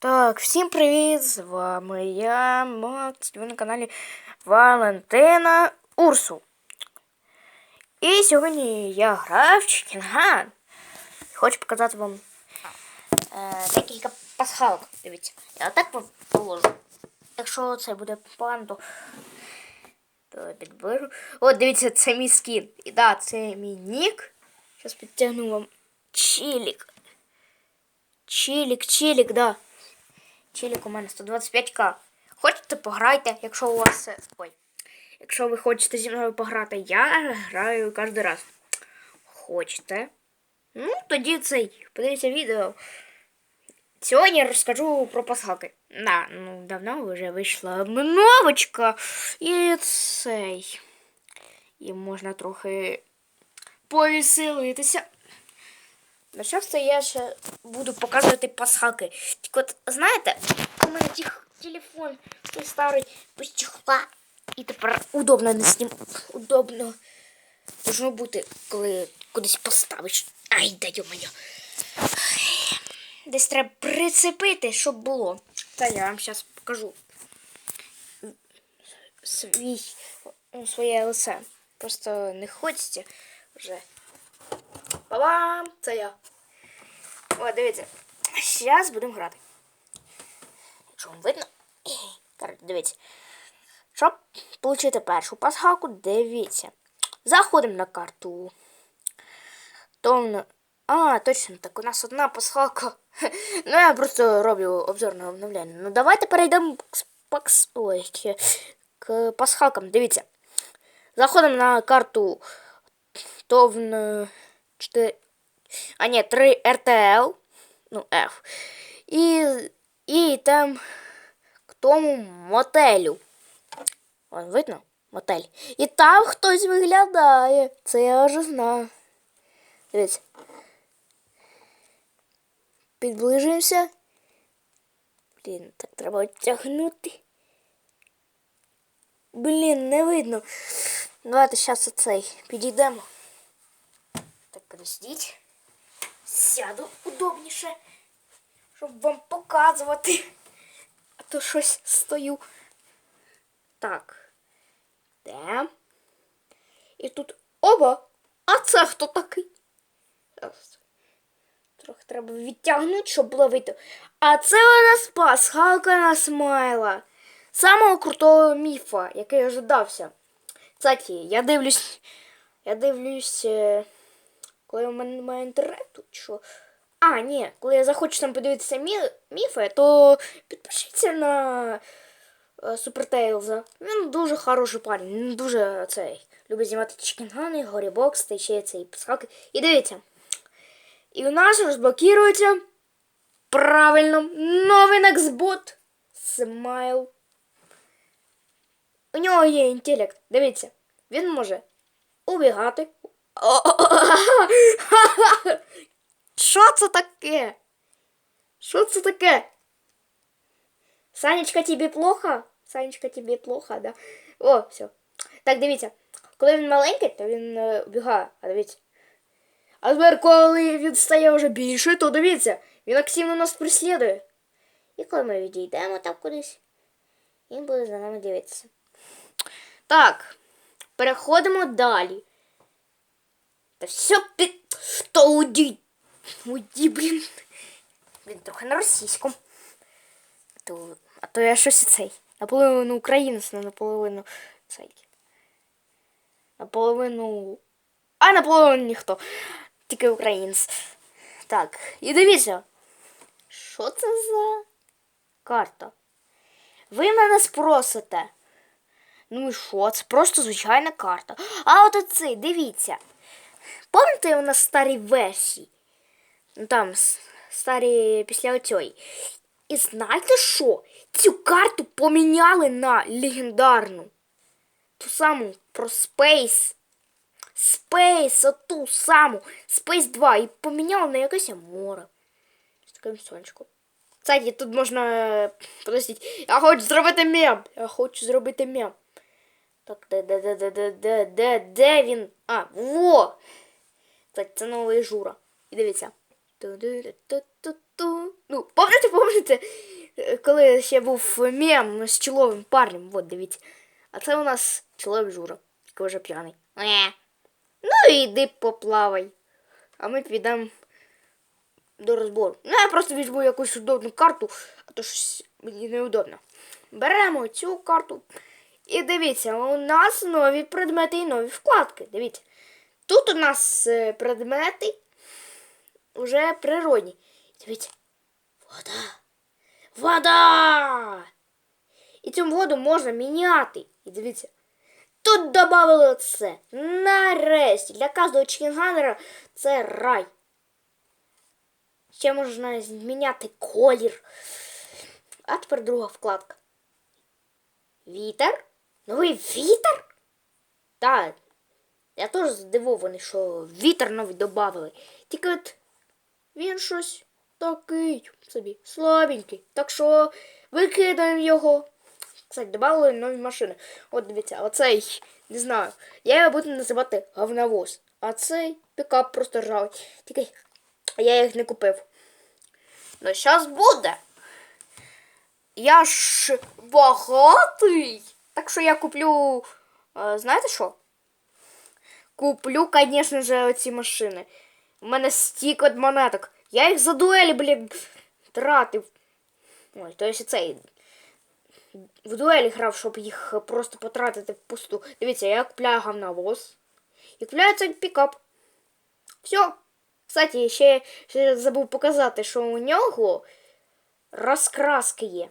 Так, всім привіт! З вами я, Макс, ви на каналі Валентина Урсу. І сьогодні я граю в Чікінган. Хочу показати вам е, декілька пасхалок. Дивіться, я отак вам положу. Якщо це буде погано, то, то підберу. От, дивіться, це мій скін. І да, це мій нік. Зараз підтягну вам чилік. Чилік, чилік, да. Чилік у мене 125к. Хочете пограйте, якщо у вас. е, Ой. Якщо ви хочете зі мною пограти, я граю кожен раз. Хочете? Ну, тоді цей. Подивіться відео. Сьогодні я розкажу про пасхалки. Да, ну давно вже вийшла обновочка. І цей. І можна трохи повеселитися. На часто я ще буду показувати пасхалки. Тільки от, знаєте, у мене тих телефон той старий без чехла. І тепер удобно не ним. Удобно. Должно бути, коли кудись поставиш. Ай, да йо-моє. Десь треба прицепити, щоб було. Та я вам зараз покажу. Свій, своє лице. Просто не хочеться вже. Ба-бам! Це я. О, дивіться. Зараз будемо грати. Якщо вам видно. Дивіться. Щоб отримати першу пасхалку, дивіться. Заходимо на карту. То в А, точно, так у нас одна пасхалка. Ну, я просто роблю обзорне обновлення. Ну, давайте перейдемо к. Ой, к пасхалкам. Дивіться. Заходимо на карту Товн 4. А ні, 3 RTL. Ну, F. І, і там к тому мотелю. Вон, видно? Мотель. І там хтось виглядає. Це я вже знаю. Дивіться. Підближуємося. Блін, так треба тягнути. Блін, не видно. Давайте зараз оцей підійдемо. Подождіть. Сяду удобніше, щоб вам показувати. А то щось стою. Так. Де? І тут оба. А це хто такий? Трохи треба відтягнути, щоб видно. А це у нас пасхалка на смайла. Самого крутого міфа, який ожидався. Кстати, я дивлюсь. Я дивлюсь. Коли у мене немає інтернету, що. А, ні, коли я захочу там подивитися мі... міфи, то підпишіться на Супертейлза. Він дуже хороший парень, він дуже цей. Любить знімати чікінгани, горібокс та ще цей пасхалки. І дивіться. І у нас розблокується правильно новий Нексбот Смайл. У нього є інтелект. Дивіться, він може убігати. Що це таке? Що це таке? Санечка, тобі плохо? Санечка, тобі плохо, да? О, все. Так, дивіться. Коли він маленький, то він е, убігає. А дивіться. А тепер, коли він стає вже більше, то дивіться, він активно нас преслідує. І коли ми відійдемо там кудись, він буде за нами дивитися. Так, переходимо далі. Та все під... Що уйди? Уйди, блін. Блін, трохи на російському. А то, а то я щось і цей. Наполовину українець, не наполовину цей. Наполовину. А наполовину ніхто. Тільки українець. Так, і дивіться. Що це за карта? Ви мене спросите. Ну і що? Це просто звичайна карта. А от оцей, дивіться. Пам'ятаєте у нас старі версії? Ну там старі після оцьої. І знаєте що? Цю карту поміняли на легендарну. Ту саму про Space. Space, оту саму. Space 2. І поміняли на якесь море. З таким сонечком. Кстати, тут можна. Подождіть. Я хочу зробити мем. Я хочу зробити мем. Так, де, де, де, де, де, де, де, де він? А, во! Кстати, це новий Жура. І дивіться. Ну, помните, помните? коли ще був мем з чоловим парнем. От, дивіться. А це у нас чоловік Жура, який вже п'яний. Е. Ну іди поплавай. А ми підемо до розбору. Ну, я просто візьму якусь удобну карту, а то щось мені неудобно. Беремо цю карту. І дивіться, у нас нові предмети і нові вкладки. Дивіться. Тут у нас е, предмети вже природні. Дивіться. Вода. Вода! І цю воду можна міняти. І дивіться. Тут додали це. Нарешті. Для кожного чкінганера це рай. Ще можна зміняти колір. А тепер друга вкладка. Вітер? Новий вітер? Так. Я теж здивований, що вітер новий додали. Тільки от він щось такий собі слабенький. Так що викидаємо його. Кстати, додали нові машини. От дивіться, оцей, не знаю, я його буду називати говновоз. А цей пікап просто ржавий. Тільки я їх не купив. Ну, зараз буде. Я ж багатий. Так що я куплю. е, знаєте що? Куплю, звісно ж, оці машини. У мене стік від монеток. Я їх за дуелі, блін, тратив. Ой, то есть цей. В дуелі грав, щоб їх просто потратити впусту. Дивіться, я купляю говновоз. І купляю цей пікап. Все. Кстати, ще, ще забув показати, що у нього розкраски є.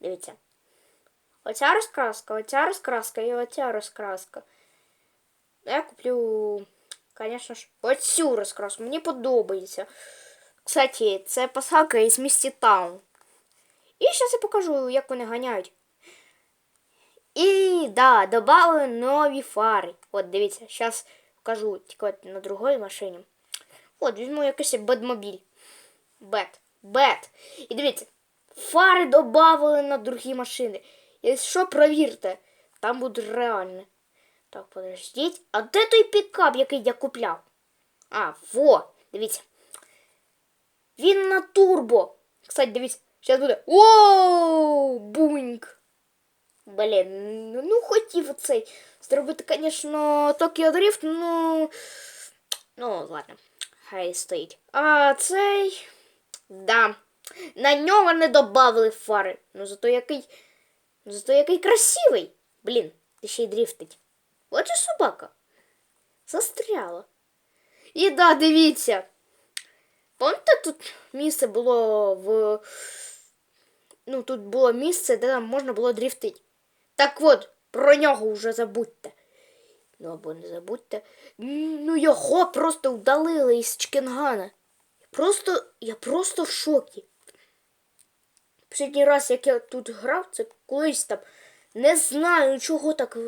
Дивіться. Оця розкраска, оця розкраска і оця розкраска. Я куплю, звісно ж, оцю розкраску. Мені подобається. Кстати, це пасхалка із місті Таун. І зараз я покажу, як вони ганяють. І да, додали нові фари. От, дивіться, зараз покажу тільки от на другій машині. От, візьму якийсь бедмобіль. Бет. Бет. І дивіться, фари додали на другі машини. Якщо провірте, там буде реально. Так, подождіть. А де той пікап, який я купляв? А, во, дивіться. Він на турбо. Кстати, дивіться, зараз буде. Оу! Буньк. Блін, ну, ну хотів цей зробити, звісно, Токіо Дріфт, ну. Ну, ладно, хай стоїть. А цей. Да. На нього не додали фари. Ну зато який. Зато який красивий. Блін, ти ще й дріфтить. От же собака. Застряла. І да, дивіться. Пам'ятаєте, тут місце було в. Ну, тут було місце, де там можна було дріфтити. Так от, про нього вже забудьте. Ну або не забудьте. Ну його просто вдалили із Чкінгана. Я просто, я просто в шокі. Останній раз, як я тут грав, це колись там. Не знаю, чого так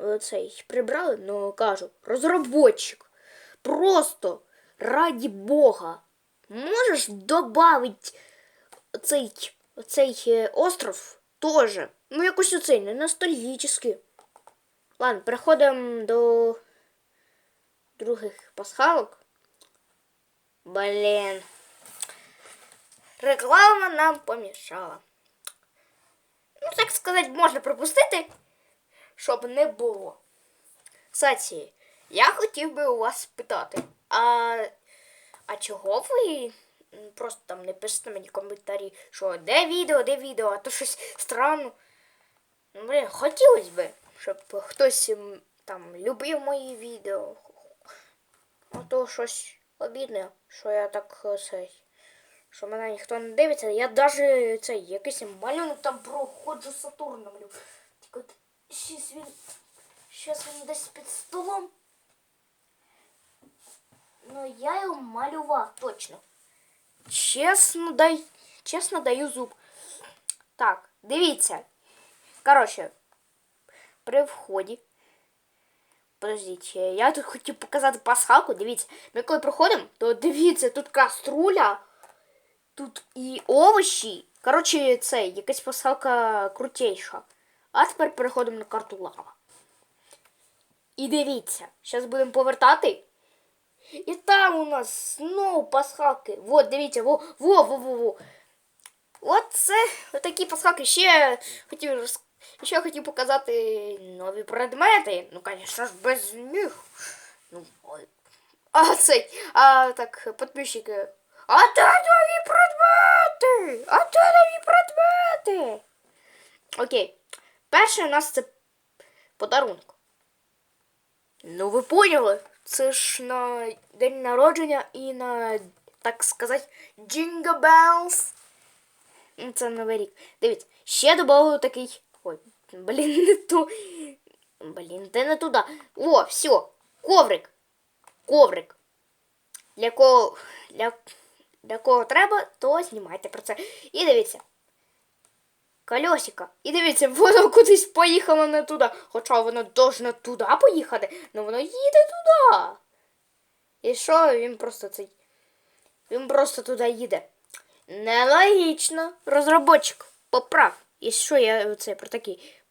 е, цей прибрали, але кажу, розробочик. Просто раді Бога. Можеш додати цей, цей е, остров теж. Ну, якось оцей, не ностальгічний. Ладно, переходимо до других пасхалок. Блін. Реклама нам помішала. Ну, так сказати, можна пропустити, щоб не було. Кстати, я хотів би у вас спитати, а, а чого ви просто там не пишете мені коментарі, що де відео, де відео, а то щось странно. Ну, блін, хотілося б, щоб хтось там любив мої відео. А то щось обідне, що я так е, цей, що мене ніхто не дивиться. Я навіть цей якийсь малюнок там проходжу Сатурном. Тільки от щось він. Щось він десь під столом. Ну я його малював точно. Чесно дай, чесно даю зуб. Так, дивіться. Коротше, при вході. Подождіть, я тут хотів показати пасхалку. Дивіться, ми коли проходимо, то дивіться, тут каструля, тут і овочі. Коротше, це якась пасхалка крутейша. А тепер переходимо на карту лава. І дивіться, зараз будемо повертати. І там у нас знову пасхалки. Вот, дивіться, во, во, во, во, во. От це такі пасхалки. Ще хотів ще хотів показати нові предмети. Ну, звісно ж, без них. Ну, ой. А цей, а так, підписчики. А де нові предмети? А де нові предмети? Окей. Перше у нас це подарунок. Ну, ви поняли? Це ж на день народження і на, так сказати, Jingle Bells. Ну, Це новий рік. Дивіться, ще додав такий. Ой, блін, не ту. Блін, ти не туди. О, все, коврик. Коврик. Для кого, для, для кого треба, то знімайте про це. І дивіться. Колесико. І дивіться, воно кудись поїхало не туди. Хоча воно должно туди поїхати, але воно їде туди. І що він просто цей. Він просто туди їде. Нелогічно. Розробочик поправ. І що я це про такий.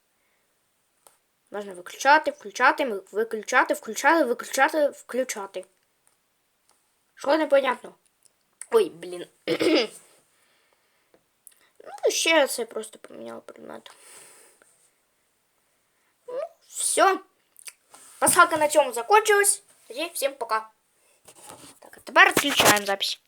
Можна виключати, включати, виключати, включати, виключати, включати. Що непонятно? Ой, блін. ну, ще це просто поміняв предмет. Ну, все. Пасхалка на цьому закончилась. Тоді всім пока. Так, а тепер відключаємо запись.